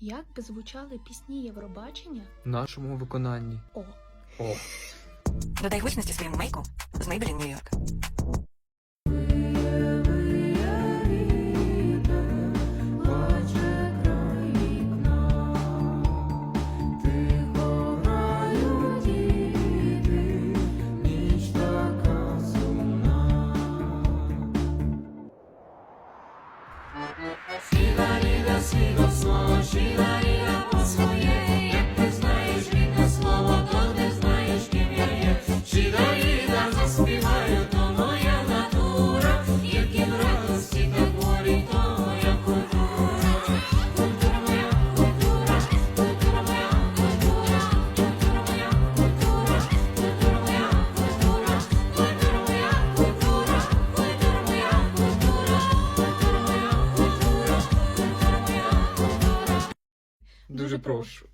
Як би звучали пісні Євробачення? В нашому виконанні. О, О. Додай гучності своєму мейку з Maybelline New York. Дуже прошу.